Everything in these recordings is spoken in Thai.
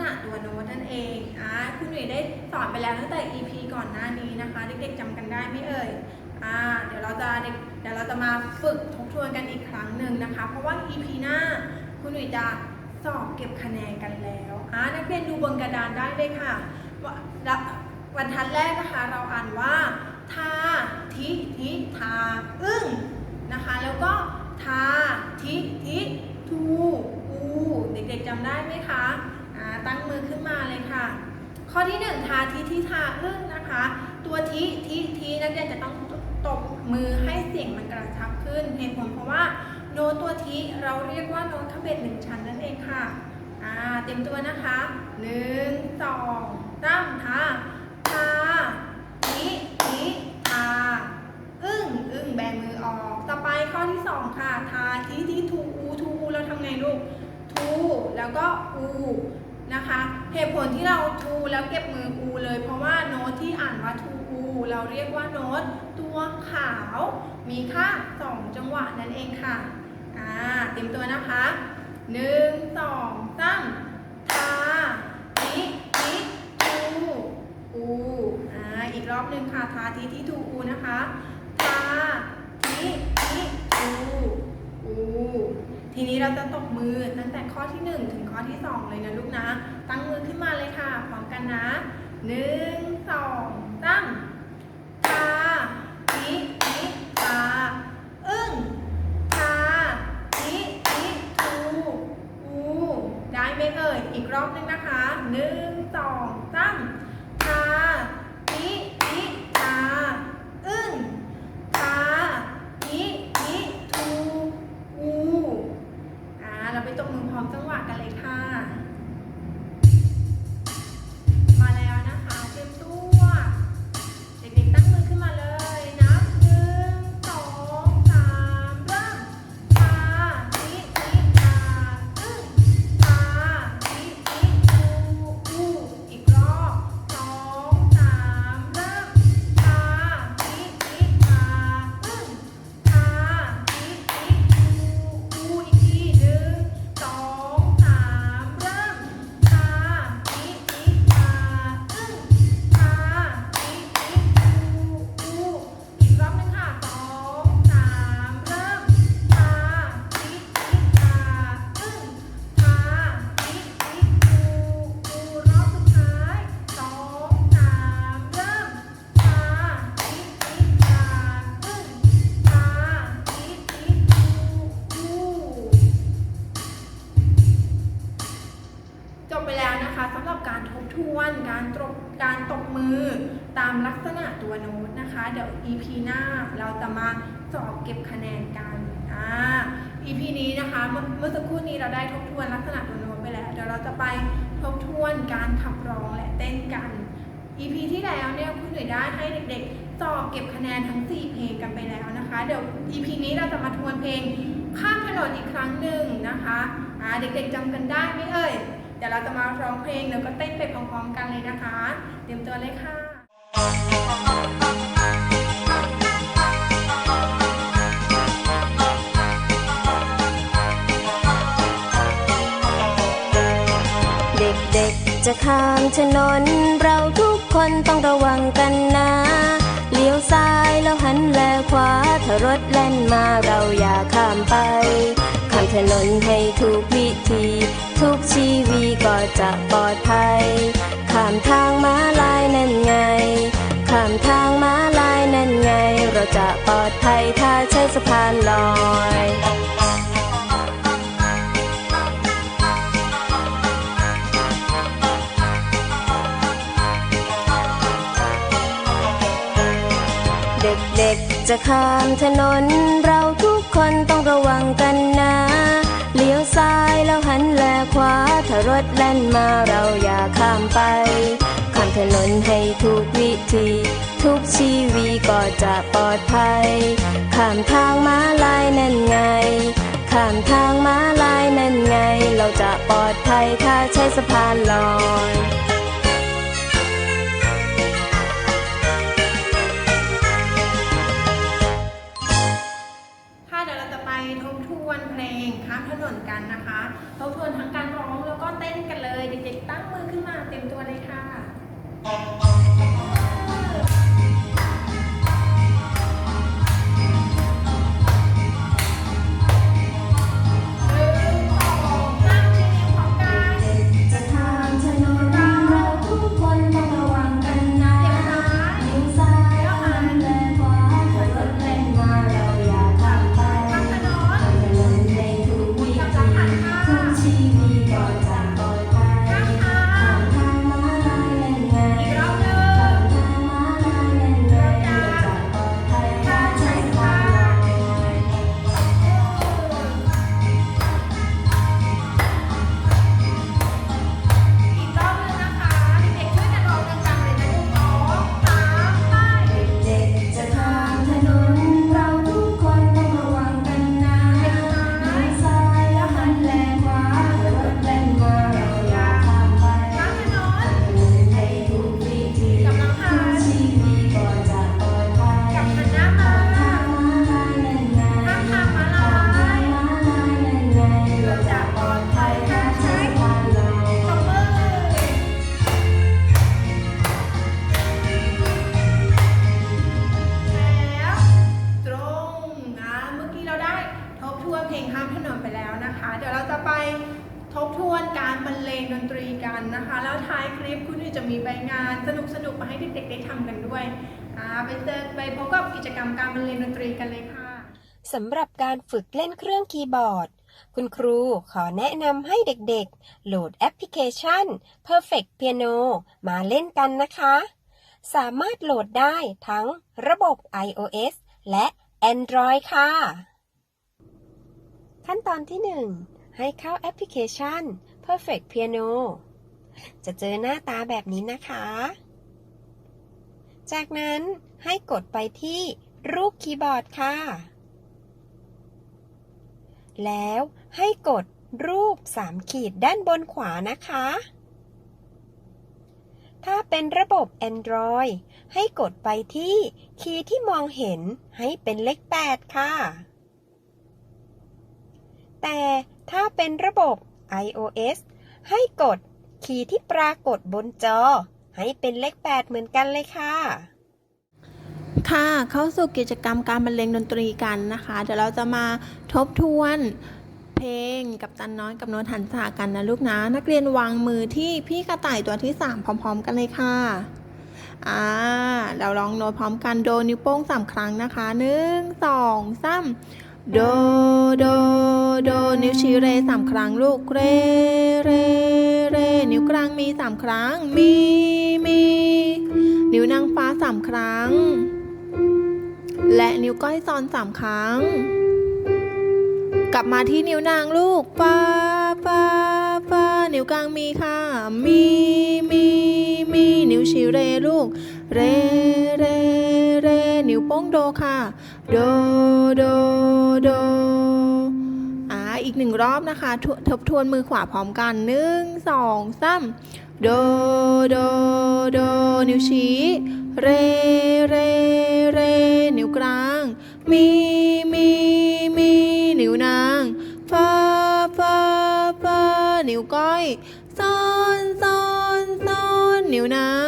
ณะตัวโน้ตนั่นเองอ่าคุณหนุ่ยได้สอนไปแล้วตั้งแต่ EP ก่อนหน้านี้นะคะ เด็กๆจำกันได้ไหมเอ่ยอ่าเดี๋ยวเราจะเด็กเดี๋ยวเราจะมาฝึกทบทวนกันอีกครั้งหนึ่งนะคะ เพราะว่า EP หน้าคุณหนุ่ยจะสอบเก็บคะแนนกันแล้วอ่านักเรียนดูบนกระดานได้เลยค่ะว่ารับวันทัดแรกนะคะเราอ่านว่าทาทิทิทาอึ้งนะคะ แล้วก็ทาทิทิทูอูเด็กๆจำได้ไหมคะ ตั้งมือขึ้นมาเลยค่ะ ข้อที่หนึ่งทาทิทิทาอึ้งนะคะ ตัวทิทิทินักเรียนจะต้องตบมือให้เสียงมันกระชับขึ้นเหตุผลเพราะว่าโนตัวทิเราเรียกว่าโน้ตขเบ็ดหนึ่งชั้นนั่นเองค่ะอ่าเต็มตัวนะคะหนึ่งสองสามทาทาทิทิทาอึ้งอึ้งแบมือออกต่อไปข้อที่สองค่ะทาทิทิทูอูทูอูเราทำไงลูกทูแล้วก็อู นะคะเหตุผลที่เราทูแล้วเก็บมืออูเลย เพราะว่าโน้ตที่อ่านว่าทูอูเราเรียกว่าโน้ตตัวขาว มีค่าสองจังหวะนั่นเองค่ะอ่าเต็มตัวนะคะหนึ่งสองสามทาทิทิทูอูอ่าอีกรอบหนึ่งค่ะทาทิทิทูอูนะคะ ทีนี้เราจะตบมือตั้งแต่ข้อที่ 1 ถึงข้อที่ 2 เลยนะลูกนะ ตั้งมือขึ้นมาเลยค่ะพร้อมกันนะ 1 2 ตั้งตานินิตาอึ้งตานินิทูอูได้ไหมเอ่ย อีกรอบนึงนะคะ 1 เราไปตบมือพร้อมจังหวะกันเลยค่ะ เก็บคะแนนกันอ่า EP นี้นะคะเมื่อสักครู่นี้เราได้ทบทวนลักษณะตัวโน้ตไปแล้ว เดี๋ยวเราจะไปทบทวนการขับร้องและเต้นกัน EP ที่แล้วเนี่ยคุณหนุ่ยได้ให้เด็กๆสอบเก็บคะแนนทั้ง 4 เพลงกันไปแล้วนะคะ เดี๋ยว EP นี้เราจะมาทวนเพลงข้ามถนนอีกครั้งหนึ่งนะคะอ่าเด็กๆจำกันได้ไหมเอ่ย เดี๋ยวเราจะมาร้องเพลงแล้วก็เต้นไปพร้อมๆกันเลยนะคะ เตรียมตัวเลยค่ะ จะข้ามถนน เราทุกคนต้องระวังกันนะ เลี้ยวซ้ายแล้วหันแลขวา ถ้ารถแล่นมาเราอย่าข้ามไป ข้ามถนนให้ถูกวิธี ทุกชีวีก็จะปลอดภัย ข้ามทางม้าลายนั่นไง ข้ามทางม้าลายนั่นไง เราจะปลอดภัยถ้าใช้สะพานลอย จะข้ามถนน เราทุกคนต้องระวังกันนะ เลี้ยวซ้ายแล้วหันแลขวา ถ้ารถแล่นมาเราอย่าข้ามไป ข้ามถนนให้ถูกวิธี ทุกชีวีก็จะปลอดภัย ข้ามทางม้าลายนั่นไง ข้ามทางม้าลายนั่นไง เราจะปลอดภัยถ้าใช้สะพานลอย วนทั้งการร้องแล้วก็เต้นกันเลย เด็กๆตั้งมือขึ้นมาเต็มตัวเลยค่ะ กันนะคะ แล้วท้ายคลิปคุณนุ่ยจะมีใบงานสนุกๆมาให้เด็กๆได้ทำกันด้วยอ่าไปเจอไปพบกับกิจกรรมการบรรเลงดนตรีกันเลยค่ะสำหรับการฝึกเล่นเครื่องคีย์บอร์ด คุณครูขอแนะนำให้เด็กๆ โหลดแอปพลิเคชัน Perfect Piano มาเล่นกันนะคะ สามารถโหลดได้ทั้งระบบ iOS และ Android ค่ะ ขั้นตอนที่ 1 ให้เข้าแอปพลิเคชัน Perfect Piano จะเจอหน้าตาแบบนี้นะคะ จากนั้นให้กดไปที่รูปคีย์บอร์ดค่ะ แล้วให้กดรูป3ขีดด้านบนขวานะคะ ถ้าเป็นระบบ Android ให้กดไปที่คีย์ที่มองเห็นให้เป็นเลข 8 ค่ะ แต่ถ้าเป็นระบบ iOS ให้กด คีที่ปรากฏบนจอ ให้เป็นเลข 8 เหมือนกันเลยค่ะ ค่ะเข้าสู่กิจกรรมการบรรเลงดนตรีกันนะคะ เดี๋ยวเราจะมาทบทวนเพลงกับตันน้อยกับโน้ตหันษากันนะลูกนะ นักเรียนวางมือที่พี่กระต่ายตัวที่ 3 พร้อม ๆ กันเลยค่ะอ่าเราลองโน้ตพร้อมกันโดนิ้วโป้งสามครั้งนะคะหนึ่งสองสาม โด โด โด นิ้วชี้เรสามครั้งลูก เร เร เร นิ้วกลางมีสามครั้ง มี มี นิ้วนางฟ้าสามครั้ง และนิ้วก้อยซ้อนสามครั้ง กลับมาที่นิ้วนางลูกปาปาปานิ้วกลางมีค่ะ มี มี มี นิ้วชี้เรลูก เร เร เร นิ้วโป้งโดค่ะ โดโดโดอ่าอีกหนึ่งรอบนะคะททบทวนมือขวาพร้อมกันหนึ่งสองสามโดโดโดนิ้วชี้ เรเรเรนิ้วกลาง มีมีมีนิ้วนางฟาฟาฟานิ้วก้อยซ้อนซ้อนซ้อนนิ้วนาง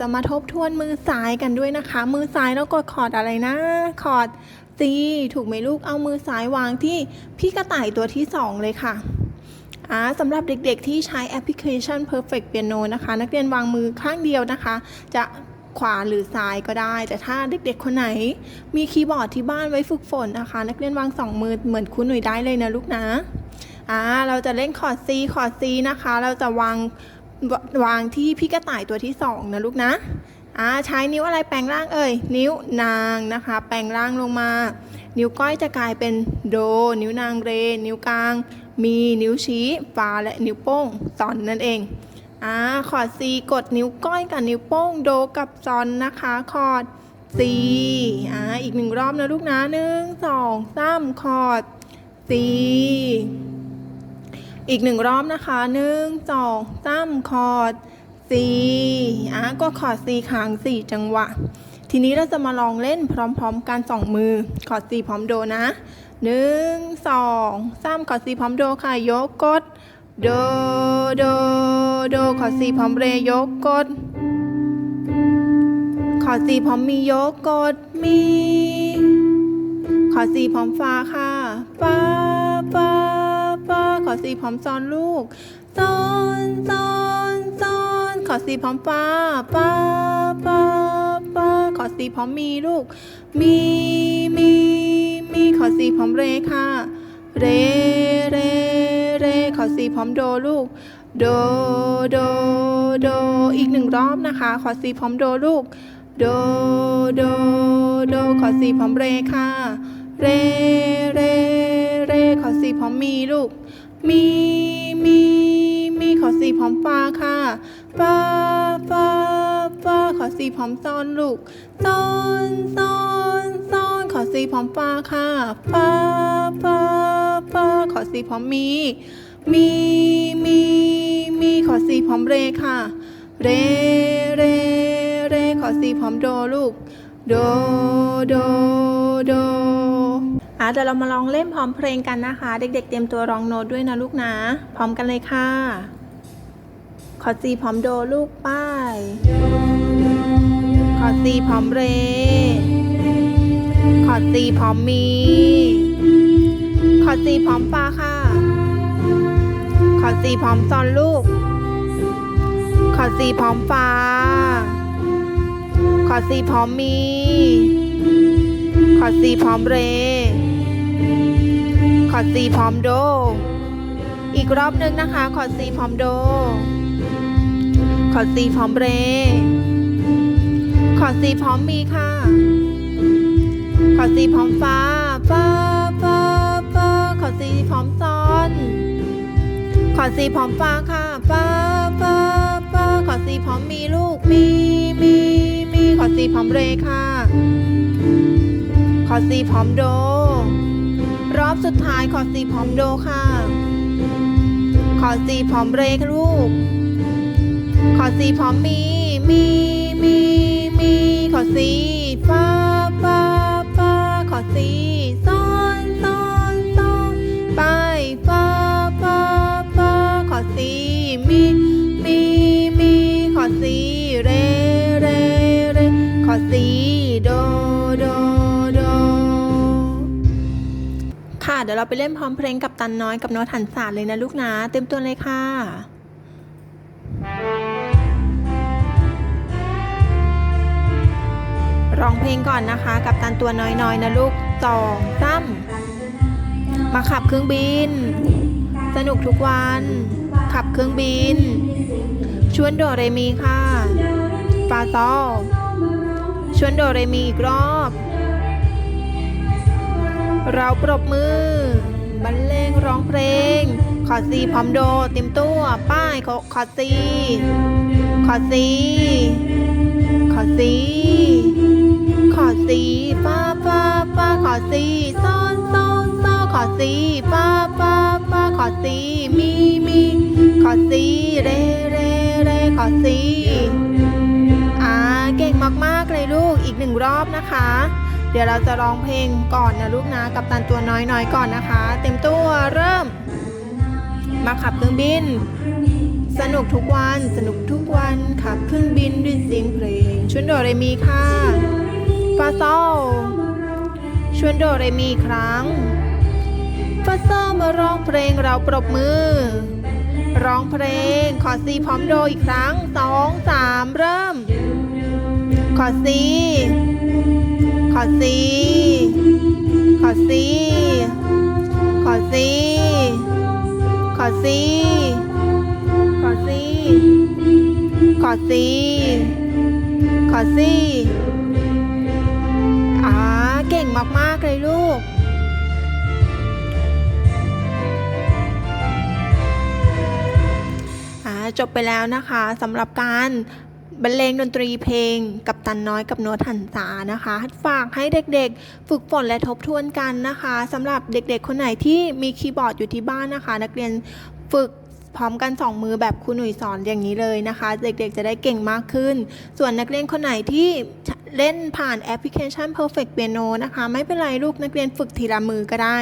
จะมาทบทวนมือซ้ายกันด้วยนะคะ มือซ้ายเรากดคอร์ดอะไรนะ คอร์ด C ถูกไหมลูก เอามือซ้ายวางที่พี่กระต่ายตัวที่ 2 เลยค่ะอ่าสำหรับเด็กๆที่ใช้แอปพลิเคชัน Perfect Piano นะคะ นักเรียนวางมือข้างเดียวนะคะ จะขวาหรือซ้ายก็ได้ แต่ถ้าเด็กๆ คนไหน มีคีย์บอร์ดที่บ้านไว้ฝึกฝนนะคะ นักเรียนวางสองมือเหมือนคุณหนุ่ยได้เลยนะลูกนะอ่าเราจะเล่นคอร์ด C คอร์ด C นะคะ เราจะวาง วางที่พี่กระต่ายตัวที่สองนะลูกนะอ่าใช้นิ้วอะไรแปลงร่างเอ่ย นิ้วนางนะคะ แปลงร่างลงมา นิ้วก้อยจะกลายเป็นโด นิ้วนางเร นิ้วกลาง มีนิ้วชี้ฟาและนิ้วโป้งซอนนั่นเองอ่าคอร์ด C กดนิ้วก้อยกับนิ้วโป้งโดกับซอนนะคะคอร์ด C อ่าอีกหนึ่งรอบนะลูกนะหนึ่งสองสามคอร์ด C อีกหนึ่งรอบนะคะหนึ่งสองสามคอร์ด C อะก็คอร์ด C ค้างสี่จังหวะ ทีนี้เราจะมาลองเล่นพร้อมๆกันสองมือคอร์ด C พร้อมโดนะหนึ่งสองสามคอร์ด C พร้อมโดค่ะยกกดโดโดโดคอร์ด C พร้อมเรยกกดคอร์ด C พร้อมมียกกดมีคอร์ด C พร้อมฟ้าค่ะฟ้าฟ้า ฟ้าคอร์ด C พร้อมซ้อนลูกซ้อนซ้อนซ้อนขอสีพร้อมฟ้าฟ้าฟ้าฟ้าขอสีพร้อมมีลูก มีมีมีขอสีพร้อมเรค่ะ เรเรเรขอสีพร้อมโดลูก โดโดโดอีกหนึ่งรอบนะคะ ขอสีพร้อมโดลูกโด โด โด ขอสีพร้อมเรค่ะ เร เร เร ขอสีพร้อมมีลูก มีมีมีขอสีพร้อมฟ้าค่ะฟ้าฟ้าฟ้าขอสีพร้อมซ้อนลูกซ้อนซ้อนซ้อนขอสีพร้อมฟ้าค่ะฟ้าฟ้าฟ้าขอสีพร้อมมีมีมีมีขอสีพร้อมเรค่ะ เรเรเรขอสีพร้อมโดลูก โดโดโด อะเดี๋ยวเรามาลองเล่นพร้อมเพลงกันนะคะ เด็กๆ เตรียมตัวร้องโน้ตด้วยนะลูกนะ พร้อมกันเลยค่ะ ขอซีพร้อมโดลูกป้าย ขอซีพร้อมเร ขอซีพร้อมมี ขอซีพร้อมปลาค่ะ ขอซีพร้อมซอนลูก ขอซีพร้อมฟ้า ขอซีพร้อมมี ขอซีพร้อมเร ขอซีพร้อมโด อีกรอบหนึ่งนะคะขอซีพร้อมโดขอซีพร้อมเรขอซีพร้อมมีค่ะขอซีพร้อมฟ้าฟ้าฟ้าฟ้าขอซีพร้อมซ้อนขอซีพร้อมฟ้าค่ะฟ้าฟ้าฟ้าขอซีพร้อมมีลูกมีมีมีขอซีพร้อมเรค่ะขอซีพร้อมโด อบสุดท้ายขอซีพร้อมโดค่ะ ขอซีพร้อมเรคลูก ขอซีพร้อมมี มี มี มี ขอซีฟ้าฟ้าฟ้าขอซีซ้อนซ้อนซ้อนไปฟ้าฟ้าฟ้าขอซีมี มี มี ขอซีเร เร เร ขอซีโด เดี๋ยวเราไปเล่นพร้อมเพลงกับตันน้อยกับโน้ตหันศาสตร์เลยนะลูกนะเต็มตัวเลยค่ะร้องเพลงก่อนนะคะ กับตันตัวน้อยๆนะลูกสองซ้ำมาขับเครื่องบิน สนุกทุกวัน ขับเครื่องบิน ชวนโดเรมีค่ะฟาซอชวนโดเรมีอีกรอบ เราปรบมือ บรรเลงร้องเพลง ขอซีพร้อมโดเต็มตัวป้ายขอขอซีขอซีขอซีขอซีป้าป้าป้าขอซีซ้อนซ้อนซ้อนขอซีป้าป้าป้าขอซีมีมีขอซีเรเรเรขอซีอ่าเก่งมากๆเลยลูกอีกหนึ่งรอบนะคะ เดี๋ยวเราจะร้องเพลงก่อน นะลูกนะ กับตันตัวน้อยๆก่อนนะคะ เต็มตัวเริ่ม มาขับเครื่องบิน สนุกทุกวันสนุกทุกวันขับเครื่องบินด้วยเสียงเพลงชวนโดเรมีค่ะฟาโซชวนโดเรมีครั้งฟาโซมาร้องเพลงเราปรบมือ ร้องเพลงขอซีพร้อมโดอีกครั้งสองสามเริ่ม ขอซี ขอซีขอซีขอซีขอซีขอซีขอซีขอสีอ่าเก่งมาก ๆ เลยลูกอ่าจบไปแล้วนะคะสำหรับการบรรเลงดนตรีเพลงกับ ตันน้อยกับโน้ตหันษานะคะ ฝากให้เด็กๆ ฝึกฝนและทบทวนกันนะคะสำหรับเด็กๆ คนไหนที่มีคีย์บอร์ดอยู่ที่บ้านนะคะ นักเรียนฝึกพร้อมกันสองมือแบบครูหนุ่ยสอนอย่างนี้เลยนะคะ เด็กๆ จะได้เก่งมากขึ้น ส่วนนักเรียนคนไหนที่เล่นผ่านแอปพลิเคชัน Perfect Piano นะคะ ไม่เป็นไรลูกนักเรียนฝึกทีละมือก็ได้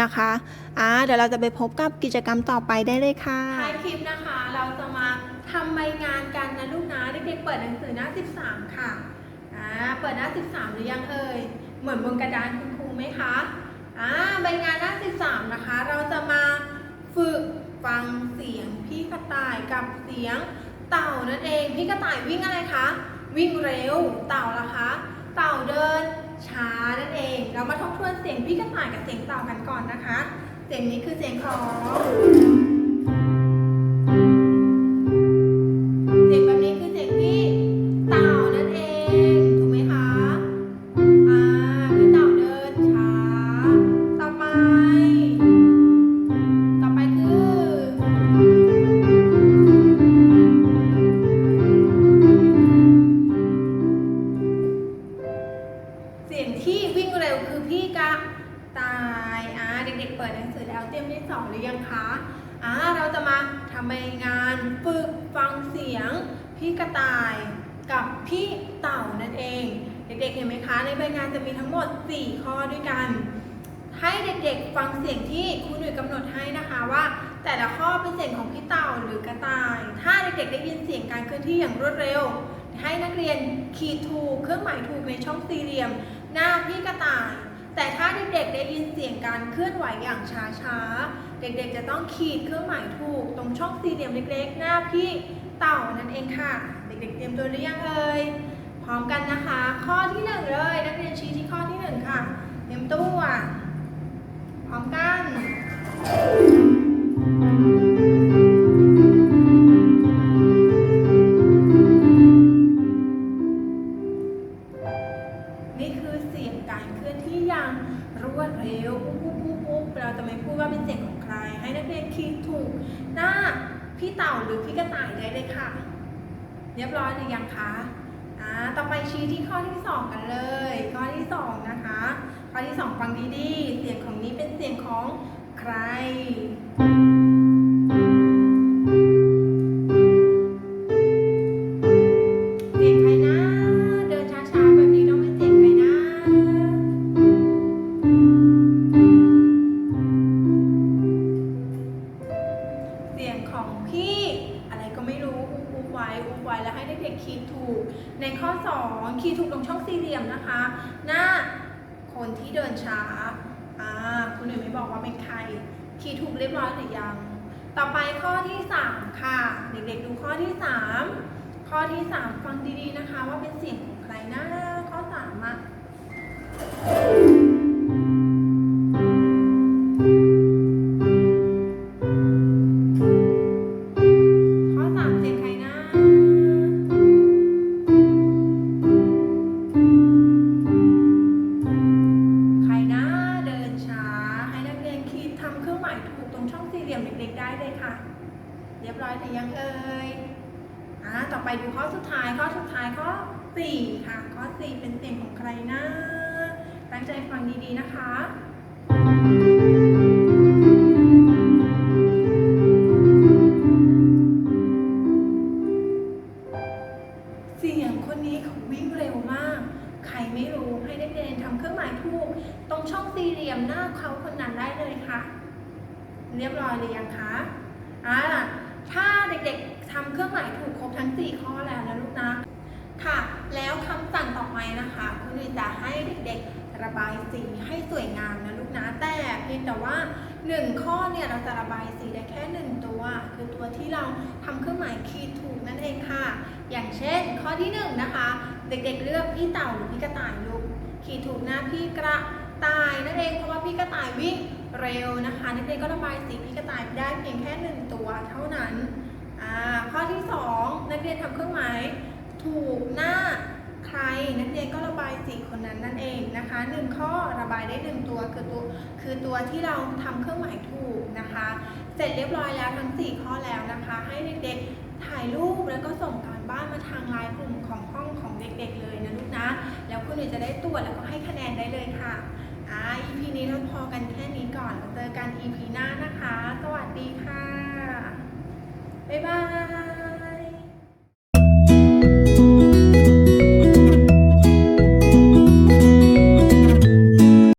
นะคะอ่าเดี๋ยวเราจะไปพบกับกิจกรรมต่อไปได้เลยค่ะท้ายคลิปนะคะำใบงานกันนะลูกนะเด็กๆเปิดหนังสือหน้า 13 ค่ะอ่าเปิดหน้า 13 หรือยังเอ่ยเหมือนบนกระดานคุณครูไหมคะอ่าใบงานหน้า 13 นะคะ เราจะมาฝึกฟังเสียงพี่กระต่ายกับเสียงเต่านั่นเองพี่กระต่ายวิ่งอะไรคะวิ่งเร็วเต่าล่ะคะ เต่าเดินช้านั่นเอง เรามาทบทวนเสียงพี่กระต่ายกับเสียงเต่ากันก่อนนะคะ เสียงนี้คือเสียงของ ฝึกฟังเสียงพี่กระต่ายกับพี่เต่านั่นเอง เด็กๆเห็นไหมคะ ในใบงานจะมีทั้งหมด 4 ข้อด้วยกัน ให้เด็กๆฟังเสียงที่ครูหนุ่ยกำหนดให้นะคะว่า แต่ละข้อเป็นเสียงของพี่เต่าหรือกระต่าย ถ้าเด็กๆได้ยินเสียงการเคลื่อนที่อย่างรวดเร็ว ให้นักเรียนขีดถูกเครื่องหมายถูกในช่องสี่เหลี่ยม หน้าพี่กระต่าย แต่ถ้าเด็กๆได้ยินเสียงการเคลื่อนไหวอย่างช้าๆ เด็กๆจะต้องขีดเครื่องหมายถูก ตรงช่องสี่เหลี่ยมเล็กๆ หน้าพี่เต่านั่นเองค่ะ เด็กๆ เตรียมตัวหรือยังเอ่ยพร้อมกันนะคะ ข้อที่หนึ่งเลยนักเรียนชี้ที่ข้อที่หนึ่งค่ะ เตรียมตัว หรือยัง ต่อไปข้อที่ 3 ค่ะ เด็กๆดูข้อที่ 3 ข้อที่ 3 ฟังดีๆนะคะ ว่าเป็นเสียงของใครนะข้อ3อะ ไม่รู้ให้นักเรียนทำเครื่องหมายถูก ตรงช่องสี่เหลี่ยมหน้าเขาคนนั้นได้เลยค่ะ เรียบร้อยหรือยังคะอ่าถ้าเด็กๆทำเครื่องหมายถูกครบทั้ง 4 ข้อแล้วนะลูกนะค่ะ แล้วคำสั่งต่อไปนะคะคุณวิจะให้เด็กๆระบายสีให้สวยงามนะลูกนะแต่เพียงแต่ว่า 1 ข้อเนี่ยเราจะระบายสีได้แค่ 1 ตัว คือตัวที่เราทำเครื่องหมายคีย์ถูกนั่นเองค่ะ อย่างเช่น ข้อที่1นะคะ เด็กๆเลือกพี่เต่าหรือพี่กระต่ายลูกขีดถูกหน้าพี่กระต่ายนั่นเองเพราะว่าพี่กระต่ายวิ่งเร็วนะคะนักเรียนก็ระบายสีพี่กระต่ายได้เพียงแค่หนึ่งตัวเท่านั้นอ่าข้อที่สองนักเรียนทำเครื่องหมายถูกหน้าใครนักเรียนก็ระบายสีคนนั้นนั่นเองนะคะหนึ่งข้อระบายได้หนึ่งตัวคือตัวคือตัวที่เราทำเครื่องหมายถูกนะคะ เสร็จเรียบร้อยแล้วทั้ง 4 ข้อแล้วนะคะ ให้เด็กๆถ่ายรูปแล้วก็ส่งการบ้านมาทางไลน์กลุ่ม เด็กๆเลยนะลูกนะ แล้วคุณหนูจะได้ตรวจแล้วก็ให้คะแนนได้เลยค่ะอ่า EP นี้เราพอกันแค่นี้ก่อนเจอกัน EP หน้านะคะ สวัสดีค่ะ บ๊ายบาย